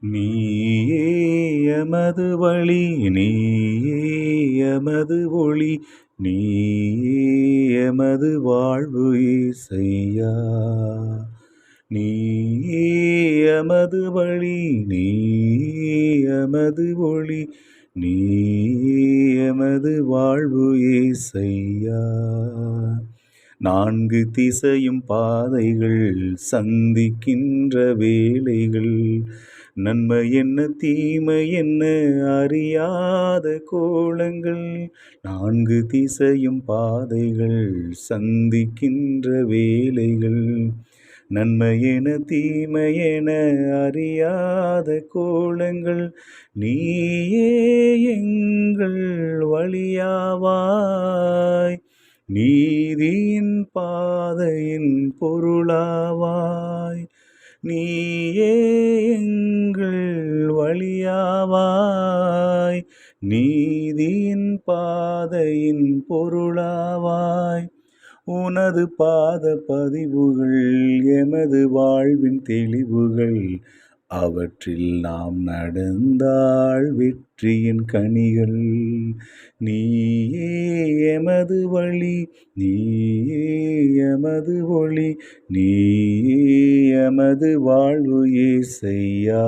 நீயே எமது வழி நீயே எமது ஒளி நீயே எமது வாழ்வு இசையா. நீயே எமது வழி நீயே எமது ஒளி நீயே எமது வாழ்வு இசையா. நான்கு திசையும் பாதைகள் சந்திக்கின்ற வேலைகள் நன்மை என்ன தீமை என்ன அறியாத கோலங்கள் நான்கு திசையும் பாதைகள் சந்திக்கின்ற வேலைகள். நன்மை என தீமை என அறியாத கோலங்கள் நீயே எங்கள் வழியாவாய். நீதியின் பாதையின் பொருளாவாய். நீயே நீதியின் பாதையின் பொருளாவாய். உனது பாத பதிவுகள் எமது வாழ்வின் தெளிவுகள் அவற்றில் நாம் நடந்தால் வெற்றியின் கனிகள். நீயே எமது வழி நீயே எமது ஒளி நீயே எமது வாழ்வு ஏசையா.